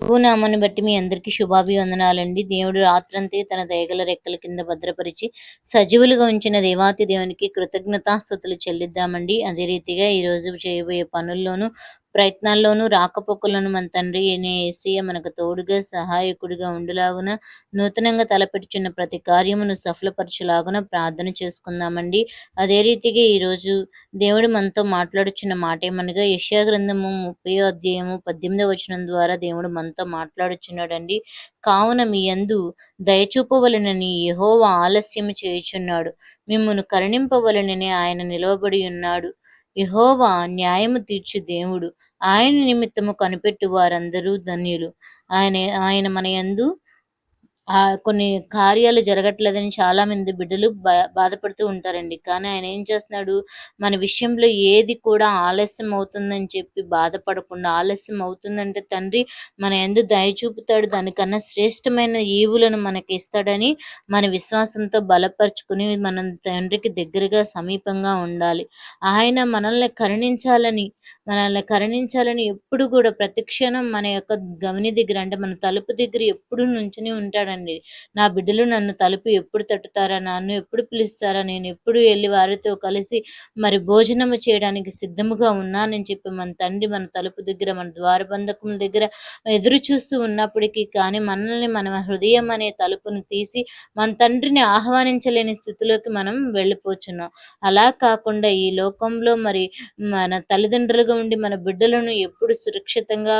ప్రభునామాన్ని బట్టి మీ అందరికీ శుభాభివందనాలండి. దేవుడు రాత్రంతే తన దయగల రెక్కల కింద భద్రపరిచి సజీవులుగా ఉంచిన దేవాతి దేవునికి కృతజ్ఞతాస్థుతులు చెల్లిద్దామండి. అదే రీతిగా ఈరోజు చేయబోయే పనుల్లోనూ ప్రయత్నాల్లోనూ రాకపోకలను మన తండ్రి అనే ఏసీయ మనకు తోడుగా సహాయకుడిగా ఉండులాగున నూతనంగా తలపెట్టుచున్న ప్రతి కార్యమును సఫలపరచులాగున ప్రార్థన చేసుకుందామండి. అదే రీతిగా ఈరోజు దేవుడు మనతో మాట్లాడుచున్న మాట ఏమనగా యశ్యా గ్రంథము ముప్పై అధ్యాయము పద్దెనిమిదవ వచనం ద్వారా దేవుడు మనతో మాట్లాడుచున్నాడండి. కావున మీ యందు దయచూపవలనని యహోవ ఆలస్యము చేయుచున్నాడు. మిమ్మను కరుణింపవలనని ఆయన నిలవబడి ఉన్నాడు. యహోవా న్యాయము తీర్చు దేవుడు. ఆయన నిమిత్తము కనిపెట్టు వారందరూ ధన్యులు. ఆయన ఆయన మన యందు కొన్ని కార్యాలు జరగట్లేదని చాలా మంది బిడ్డలు బా బాధపడుతూ ఉంటారండి. కానీ ఆయన ఏం చేస్తున్నాడు? మన విషయంలో ఏది కూడా ఆలస్యం అవుతుందని చెప్పి బాధపడకుండా ఆలస్యం అవుతుందంటే తండ్రి మన ఎందు దయ చూపుతాడు. దానికన్నా శ్రేష్టమైన ఈవులను మనకి ఇస్తాడని మన విశ్వాసంతో బలపరుచుకుని మనం తండ్రికి దగ్గరగా సమీపంగా ఉండాలి. ఆయన మనల్ని కరుణించాలని మనల్ని కరుణించాలని ఎప్పుడు కూడా ప్రతిక్షణం మన యొక్క గమని దగ్గర అంటే మన తలుపు దగ్గర ఎప్పుడు నుంచుని ఉంటాడండి. నా బిడ్డలు నన్ను తలుపు ఎప్పుడు తట్టుతారా నన్ను ఎప్పుడు పిలుస్తారా నేను ఎప్పుడు వెళ్ళి వారితో కలిసి మరి భోజనము చేయడానికి సిద్ధముగా ఉన్నానని చెప్పి మన తండ్రి మన తలుపు దగ్గర మన ద్వారబంధకం దగ్గర ఎదురు చూస్తూ ఉన్నప్పటికీ కానీ మనల్ని మన హృదయం అనే తలుపును తీసి మన తండ్రిని ఆహ్వానించలేని స్థితిలోకి మనం వెళ్ళిపోచున్నాం. అలా కాకుండా ఈ లోకంలో మరి మన తల్లిదండ్రులుగా ఉండి మన బిడ్డలను ఎప్పుడు సురక్షితంగా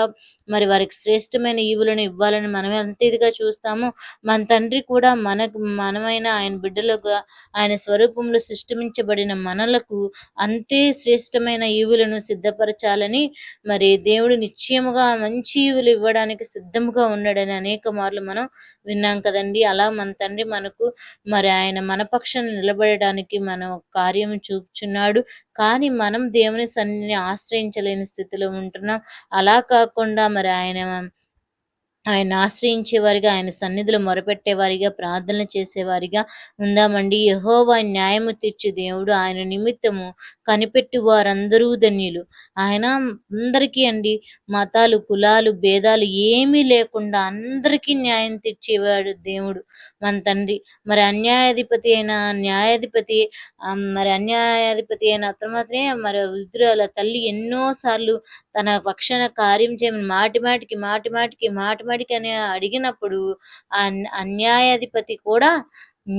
మరి వారికి శ్రేష్టమైన ఈవులను ఇవ్వాలని మనం ఎంత ఇదిగా చూస్తామో. మన తండ్రి కూడా మనకు మనమైన ఆయన బిడ్డలుగా ఆయన స్వరూపంలో సృష్టించబడిన మనలకు అంతే శ్రేష్టమైన ఈవులను సిద్ధపరచాలని మరి దేవుడు నిశ్చయముగా మంచి ఈవులు ఇవ్వడానికి సిద్ధముగా ఉన్నాడని అనేక మార్లు మనం విన్నాం కదండి. అలా మన తండ్రి మనకు మరి ఆయన మన పక్షాన్ని నిలబడడానికి మన కార్యం చూపుచున్నాడు. కానీ మనం దేవుని సన్నిధిని ఆశ్రయించలేని స్థితిలో ఉంటున్నాం. అలా కాకుండా మరి ఆయన ఆయన ఆశ్రయించేవారిగా ఆయన సన్నిధిలో మొరపెట్టేవారిగా ప్రార్థన చేసేవారిగా ఉందామండి. యహోవా న్యాయము తీర్చి దేవుడు ఆయన నిమిత్తము కనిపెట్టి వారందరూ ధన్యులు. ఆయన అందరికీ అండి మతాలు కులాలు భేదాలు ఏమీ లేకుండా అందరికీ న్యాయం తీర్చేవాడు దేవుడు. మన తండ్రి మరి అన్యాయాధిపతి అయిన న్యాయాధిపతి మరి అన్యాయాధిపతి అయిన అతను మాత్రమే మరి రుద్రాల తల్లి ఎన్నోసార్లు తన పక్షాన కార్యం చేయమని మాటి మాటికి మాటి మాటికి మాటి మాటికి అని అడిగినప్పుడు ఆ అన్యాయాధిపతి కూడా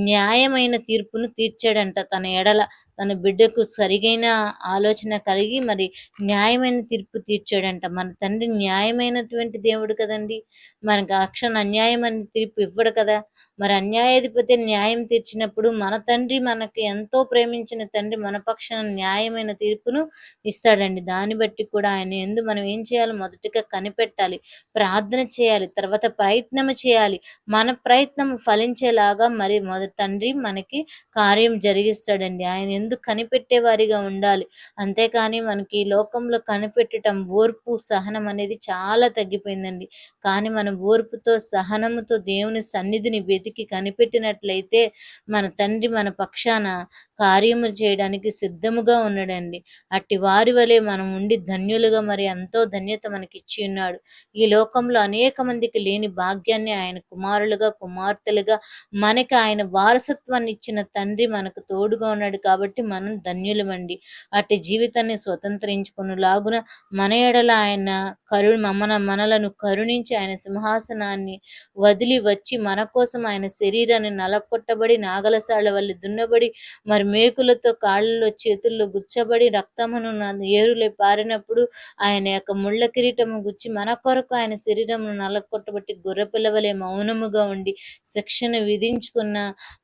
న్యాయమైన తీర్పును తీర్చాడంట తన ఎడల. తన బిడ్డకు సరిగైన ఆలోచన కలిగి మరి న్యాయమైన తీర్పు తీర్చాడంట. మన తండ్రి న్యాయమైనటువంటి దేవుడు కదండి. మనకు అక్షణ అన్యాయమైన తీర్పు ఇవ్వడు కదా. మరి అన్యాయాధిపతి న్యాయం తీర్చినప్పుడు మన తండ్రి మనకి ఎంతో ప్రేమించిన తండ్రి మన పక్షాన న్యాయమైన తీర్పును ఇస్తాడండి. దాన్ని బట్టి కూడా ఆయన ఎందు మనం ఏం చేయాలి? మొదటిగా కనిపెట్టాలి. ప్రార్థన చేయాలి. తర్వాత ప్రయత్నం చేయాలి. మన ప్రయత్నం ఫలించేలాగా మరి మొదటి తండ్రి మనకి కార్యం జరిగిస్తాడండి. ఆయన ఎందుకు కనిపెట్టేవారిగా ఉండాలి. అంతేకాని మనకి లోకంలో కనిపెట్టడం ఓర్పు సహనం అనేది చాలా తగ్గిపోయిందండి. కానీ మనం ఓర్పుతో సహనముతో దేవుని సన్నిధిని వెతికి కనిపెట్టినట్లయితే మన తండ్రి మన పక్షాన కార్యము చేయడానికి సిద్ధముగా ఉన్నాడండి. అట్టి వారి వలె మనం ఉండి ధన్యులుగా మరి ఎంతో ధన్యత మనకిచ్చి ఉన్నాడు. ఈ లోకంలో అనేక మందికి లేని భాగ్యాన్ని ఆయన కుమారులుగా కుమార్తెలుగా మనకి ఆయన వారసత్వాన్ని ఇచ్చిన తండ్రి మనకు తోడుగా ఉన్నాడు కాబట్టి మనం ధన్యులమండి. అట్టి జీవితాన్ని స్వతంత్రించుకుని లాగున మన ఎడల ఆయన కరు మన మనలను కరుణించి ఆయన సింహాసనాన్ని వదిలి వచ్చి మన కోసం ఆయన శరీరాన్ని నలకొట్టబడి నాగలసాల వల్ల దున్నబడి మరి మేకులతో కాళ్ళలో చేతుల్లో గుచ్చబడి రక్తమును ఏరులే పారినప్పుడు ఆయన యొక్క ముళ్ళ కిరీటము గుచ్చి మన కొరకు ఆయన శరీరమును నలకొట్టబట్టి గొర్రెపిల్లవలే మౌనముగా ఉండి శిక్షణ విధించుకున్న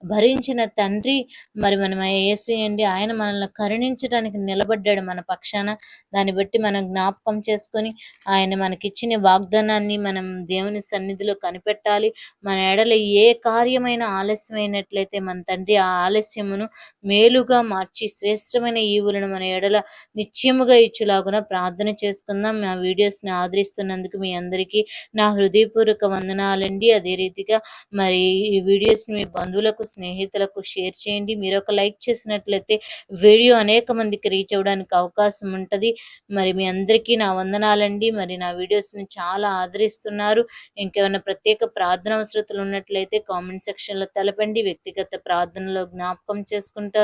భరించిన తండ్రి. మరి మనం వేసేయండి ఆయన మనల్ని కరుణించడానికి నిలబడ్డాడు మన పక్షాన. దాన్ని బట్టి మనం జ్ఞాపకం చేసుకొని ఆయన మనకిచ్చిన వాగ్దానాన్ని మనం దేవుని సన్నిధిలో కనిపెట్టాలి. మన ఎడల ఏ కార్యమైన ఆలస్యమైనట్లయితే మన తండ్రి ఆ ఆలస్యమును మేలుగా మార్చి శ్రేష్టమైన ఈవులను మన ఎడల నిత్యముగా ఇచ్చులాగున ప్రార్థన చేసుకుందాం. మా వీడియోస్ని ఆదరిస్తున్నందుకు మీ అందరికీ నా హృదయపూర్వక వందనాలండి. అదే రీతిగా మరి ఈ వీడియోస్ని మీ బంధువులకు స్నేహితులకు షేర్ చేయండి. మీరు ఒక లైక్ చేసినట్లయితే వీడియో అనేక మందికి రీచ్ అవ్వడానికి అవకాశం ఉంటుంది. మరి మీ అందరికీ నా వందనాలండి. మరి నా వీడియోస్ని చాలా ఆదరిస్తున్నారు. ఇంకేమైనా ప్రత్యేక ప్రార్థన అవసరతలు ఉన్నట్లయితే కామెంట్ సెక్షన్లో తెలపండి. వ్యక్తిగత ప్రార్థనలో జ్ఞాపకం చేసుకుంటాను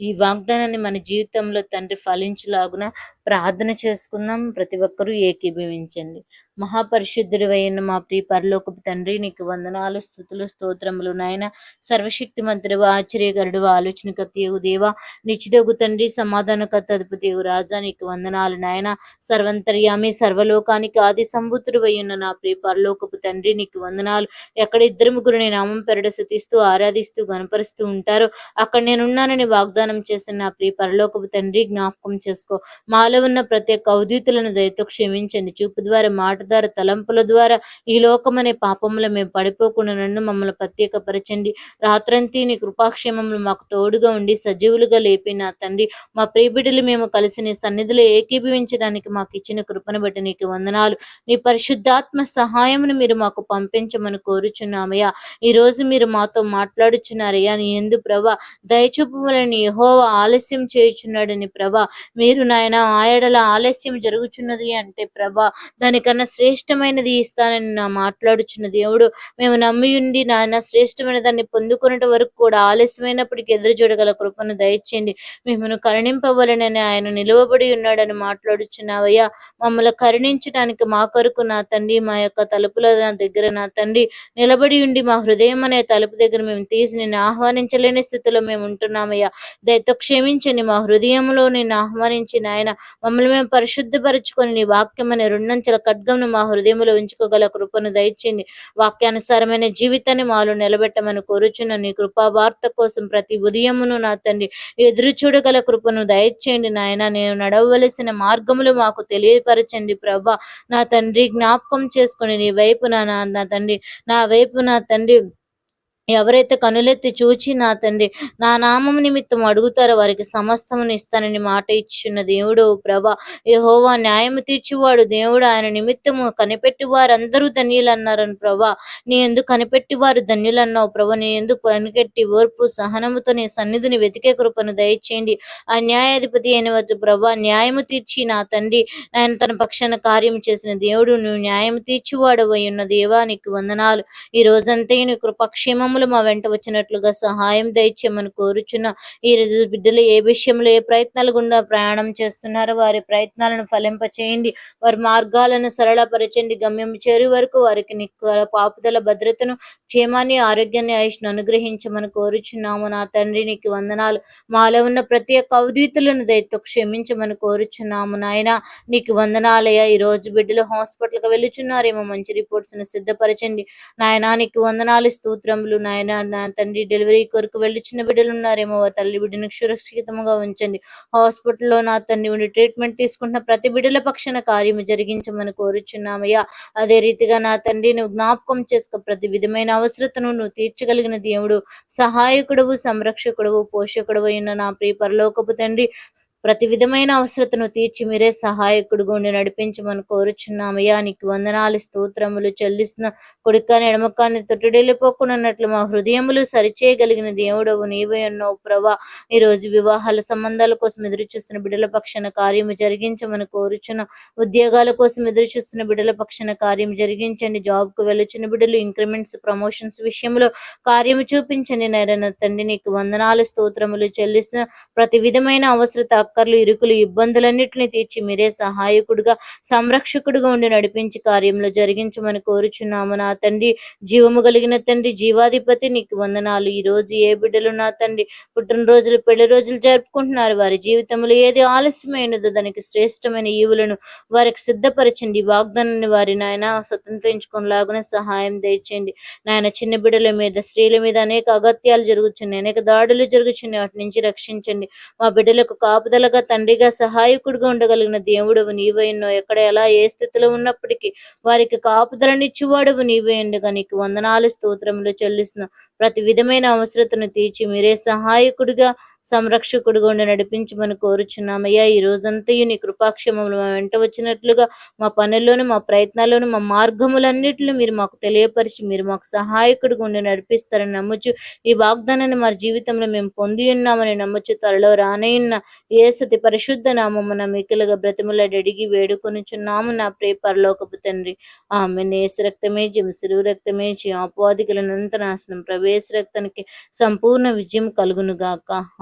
ఈ వాగ్దానాన్ని మన జీవితంలో తండ్రి ఫలించులాగున ప్రార్థన చేసుకుందాం. ప్రతి ఒక్కరూ ఏకీభవించండి. మహాపరిశుద్ధుడు అయిన మా ప్రియ పరలోకపు తండ్రి నీకు వందనాలు స్థుతులు స్తోత్రములు నాయన. సర్వశక్తి మంత్రుడు ఆశ్చర్యకరుడు ఆలోచన కత్తియగు దేవ. నిచ్చిదగు తండ్రి సమాధానకర్త అధిపతియగు రాజా నీకు వందనాలు నాయన. సర్వంతర్యామి సర్వలోకానికి ఆది సంబుతుడు ఉన్న నా ప్రియ పరలోకపు తండ్రి నీకు వందనాలు. ఎక్కడ ఇద్దరు ముగ్గురు నీ నామం పెరడ శుతిస్తూ ఆరాధిస్తూ గనపరుస్తూ ఉంటారో అక్కడ నేనున్నానని వాగ్దానం చేసిన నా ప్రియ పరలోకపు తండ్రి జ్ఞాపకం చేసుకో. మాలో ఉన్న ప్రతి ఒక్క అవధూతులను దయతో క్షమించండి. చూపు ద్వారా మాట ద్వారా తలంపుల ద్వారా ఈ లోకమనే పాపముల మేము పడిపోకుండా నన్ను మమ్మల్ని ప్రత్యేకపరచండి. రాత్రంతి నీ కృపాక్షేమములు మాకు తోడుగా ఉండి సజీవులుగా లేపి నా తండ్రి మా ప్రియబిడ్డలు మేము కలిసి నీ సన్నిధిలో ఏకీభవించడానికి మాకు ఇచ్చిన కృపను బట్టి నీకు వందనాలు. నీ పరిశుద్ధాత్మ సహాయమును మీరు మాకు పంపించమని కోరుచున్నామయ్యా. ఈ రోజు మీరు మాతో మాట్లాడుచున్నారయ్యా. నీ ఎందు ప్రభా దయచూపములని యహోవా ఆలస్యం చేయుచున్నాడని ప్రభా. మీరు నాయన ఆయడల ఆలస్యం జరుగుచున్నది అంటే ప్రభా దానికన్నా శ్రేష్టమైనది ఇస్తానని నా మాట్లాడుచున్న దేవుడు మేము నమ్మి ఉండి నాయన శ్రేష్టమైన దాన్ని పొందుకునే వరకు కూడా ఆలస్యమైనప్పటికీ ఎదురు చూడగల కృపను దయచేయండి. మిమ్మల్ని కరుణింపవలనని ఆయన నిలువబడి ఉన్నాడని మాట్లాడుచున్నావయ్యా. మమ్మల్ని కరుణించడానికి మా కొరకు నా తండ్రి మా యొక్క తలుపుల నా దగ్గర నా తండ్రి నిలబడి ఉండి మా హృదయం అనే తలుపు దగ్గర మేము తీసి నిన్ను ఆహ్వానించలేని స్థితిలో మేము ఉంటున్నామయ్యా. దయతో క్షమించండి మా హృదయంలో నిన్ను ఆహ్వానించిన ఆయన మమ్మల్ని మేము పరిశుద్ధపరచుకొని నీ వాక్యం అనే రెండంచెల ఖడ్గంను మా హృదయంలో ఉంచుకోగల కృపను దయచేయండి. వాక్యానుసారమైన జీవితాన్ని మాలో నిలబెట్టమని కోరుచున్న నీ కృపా వార్త కోసం ప్రతి ఉదయమును నా తండ్రి ఎదురు చూడగల కృపను దయచేయండి నాయన. నేను నడవలసిన మార్గములు మాకు తెలియపరచండి ప్రభా. నా తండ్రి జ్ఞాపకం చేసుకుని నీ వైపు నా నా తండ్రి నా వైపు నా తండ్రి ఎవరైతే కనులెత్తి చూచి నా తండ్రి నా నామం నిమిత్తం అడుగుతారో వారికి సమస్తమును ఇస్తానని మాట ఇచ్చున్న దేవుడు ప్రభా. యహోవా న్యాయము తీర్చువాడు దేవుడు. ఆయన నిమిత్తము కనిపెట్టి వారందరూ ధన్యులన్నారని ప్రభా. నీ ఎందుకు కనిపెట్టి వారు ధన్యులన్నావు ప్రభా. నీ ఎందుకు కనిపెట్టి ఓర్పు సహనముతో నీ సన్నిధిని వెతికే కృపను దయచేయండి. ఆ న్యాయాధిపతి అయిన వచ్చు ప్రభా న్యాయము తీర్చి నా తండ్రి ఆయన తన పక్షాన కార్యం చేసిన దేవుడు. నువ్వు న్యాయం తీర్చివాడవై ఉన్న దేవా నీకు వందనాలు. ఈ రోజంతా నీ కృపక్షేమము కృపక్షేమములు మా వెంట వచ్చినట్లుగా సహాయం దయచేయమని కోరుచున్న ఈ రోజు బిడ్డలు ఏ విషయంలో ఏ ప్రయత్నాలు గుండా ప్రయాణం చేస్తున్నారో వారి ప్రయత్నాలను ఫలింప చేయండి వారి మార్గాలను సరళపరచండి. గమ్యం చేరు వరకు వారికి పాపుదల భద్రతను క్షేమాన్ని ఆరోగ్యాన్ని ఆయుష్ను అనుగ్రహించమని కోరుచున్నాము. నా తండ్రి నీకు వందనాలు. మాలో ఉన్న ప్రతి ఒక్క అవధీతులను దయతో క్షమించమని కోరుచున్నాము. నాయన నీకు వందనాలయ్యా. ఈ రోజు బిడ్డలు హాస్పిటల్కి వెళ్ళుచున్నారేమో. మంచి రిపోర్ట్స్ను సిద్ధపరచండి. నాయనా నీకు వందనాలు. స్తోత్రములు. నాయన నా తండ్రి డెలివరీ కొరకు వెళ్ళి చిన్న బిడ్డలు ఉన్నారేమో తల్లి బిడ్డను సురక్షితంగా ఉంచండి. హాస్పిటల్లో నా తండ్రి ఉండి ట్రీట్మెంట్ తీసుకుంటున్న ప్రతి బిడ్డల పక్షాన కార్యము జరిగించమని కోరుచున్నామయ్యా. అదే రీతిగా నా తండ్రి నువ్వు జ్ఞాపకం చేసుకో. ప్రతి విధమైన అవసరతను నువ్వు తీర్చగలిగిన దేవుడు సహాయకుడవు సంరక్షకుడవు పోషకుడవు అయిన నా ప్రియ పరలోకపు తండ్రి ప్రతి విధమైన అవసరతను తీర్చి మీరే సహాయకుడుగా ఉండి నడిపించమని కోరుచున్నామయ్యా నీకు వందనాలు స్తోత్రములు చెల్లిస్తున్న కొడుకాని ఎడమకాన్ని తొట్టుడెళ్ళిపోకున్నట్లు మా హృదయములు సరిచేయగలిగిన దేవుడవు నీవే ఉన్నావు ప్రభా. ఈ రోజు వివాహాల సంబంధాల కోసం ఎదురు చూస్తున్న బిడ్డల పక్షాన కార్యము జరిగించమని కోరుచున్న. ఉద్యోగాల కోసం ఎదురు చూస్తున్న బిడ్డల పక్షాన కార్యం జరిగించండి. జాబ్కు వెళ్ళుచున్న బిడ్డలు ఇంక్రిమెంట్స్ ప్రమోషన్స్ విషయంలో కార్యము చూపించండి. నైరన తండ్రి నీకు వందనాలు స్తోత్రములు చెల్లిస్తున్న ప్రతి విధమైన అవసరత అక్కర్లు ఇరుకులు ఇబ్బందులన్నింటినీ తీర్చి మీరే సహాయకుడుగా సంరక్షకుడుగా ఉండి నడిపించి కార్యంలో జరిగించమని కోరుచున్నాము నా తండ్రి. జీవము కలిగిన తండ్రి జీవాధిపతి నీకు వందనాలు. ఈ రోజు ఏ బిడ్డలు నా తండ్రి? పుట్టినరోజులు పెళ్ళి రోజులు జరుపుకుంటున్నారు. వారి జీవితంలో ఏది ఆలస్యమైనదో దానికి శ్రేష్టమైన ఈవులను వారికి సిద్ధపరచండి. వాగ్దానాన్ని వారి నాయన స్వతంత్రించుకునేలాగున సహాయం దయచేయండి. నాయన చిన్న బిడ్డల మీద స్త్రీల మీద అనేక అగత్యాలు జరుగుతున్నాయి అనేక దాడులు జరుగుతున్నాయి వాటి నుంచి రక్షించండి. మా బిడ్డలకు కాపుదల కాపుదలగా తండ్రిగా సహాయకుడిగా ఉండగలిగిన దేవుడవు నీవైనో ఎక్కడ ఎలా ఏ స్థితిలో ఉన్నప్పటికీ వారికి కాపుదలనిచ్చువాడవు నీవే ఉండగా నీకు వందనాలు స్తోత్రములు చెల్లిస్తున్న. ప్రతి విధమైన అవసరతను తీర్చి మీరే సహాయకుడిగా సంరక్షకుడు గుండా నడిపించమని కోరుచున్నామయ్యా. ఈ రోజంతయు నీ కృపాక్షేమములు మా వెంట వచ్చినట్లుగా మా పనుల్లోనూ మా ప్రయత్నాల్లోను మా మార్గములన్నిటిలో మీరు మాకు తెలియపరిచి మీరు మాకు సహాయకుడు ఉండి నడిపిస్తారని నమ్ముచు ఈ వాగ్దానాన్ని మా జీవితంలో మేము పొంది ఉన్నామని నమ్ముచు త్వరలో రానయ్యున్న ఏసతి పరిశుద్ధ నామమున మికిలుగా బ్రతిములాడి అడిగి వేడుకొనుచున్నాము నా ప్రియ పరలోకపు తండ్రి. ఆమె నేసు రక్తమే జింసులు రక్తమే జీ అపోదికలనంత నాశనం ప్రవేశ రక్తానికి సంపూర్ణ విజయం కలుగునుగాక.